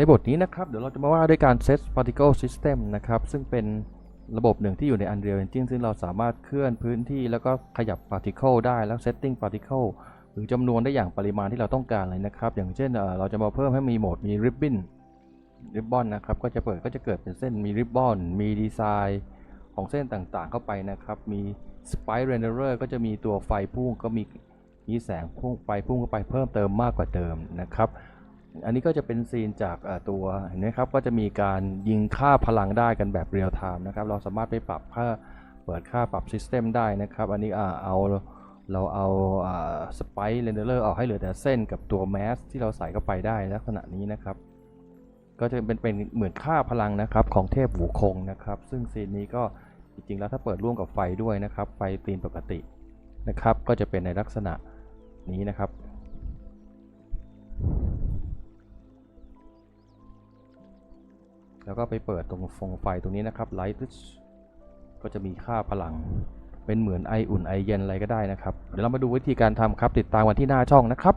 ในบทนี้นะครับ เดี๋ยวเราจะมาว่าด้วยการ set particle system นะครับ ซึ่งเป็นระบบหนึ่งที่อยู่ใน Unreal Engine ซึ่งเราสามารถเคลื่อนพื้นที่แล้วก็ขยับ particle ได้แล้ว setting particle หรือจำนวนได้อย่างปริมาณที่เราต้องการเลยนะครับ อย่างเช่นเออเราจะมาเพิ่มให้มีโหมดมี ribbon ribbon นะครับ ก็จะเปิดก็จะเกิดเป็นเส้นมี ribbon มีดีไซน์ของเส้นต่างๆเข้าไปนะครับ มี spike renderer ก็จะมีตัวไฟพุ่งก็มีมีแสงพุ่งไฟพุ่งเข้าไปเพิ่มเติมมากกว่าเดิมนะครับ อันนี้ก็จะเป็นซีนจากตัวเห็นไหมครับ ก็จะมีการยิงค่าพลังได้กันแบบเรียลไทม์นะครับ เราสามารถไปปรับค่าเปิดค่าปรับซิสเต็มได้นะครับ อันนี้อ่าเอาเราเอาสไปเรนเดอร์ออกให้เหลือแต่เส้นกับตัวแมสที่เราใส่เข้าไปได้ลักษณะนี้นะครับ ก็จะเป็นเป็นเหมือนค่าพลังนะครับของเทพหูคงนะครับ ซึ่งซีนนี้ก็จริงๆแล้วถ้าเปิดร่วมกับไฟด้วยนะครับ ไฟตีนปกตินะครับ ก็จะเป็นในลักษณะนี้นะครับ แล้วก็ไปเปิดตรงฟงไฟตรงนี้นะครับไลท์ก็จะมีค่าพลัง เป็นเหมือนไออุ่นไอเย็นอะไรก็ได้นะครับ เดี๋ยวเรามาดูวิธีการทำครับ ติดตามวันที่หน้าช่องนะครับ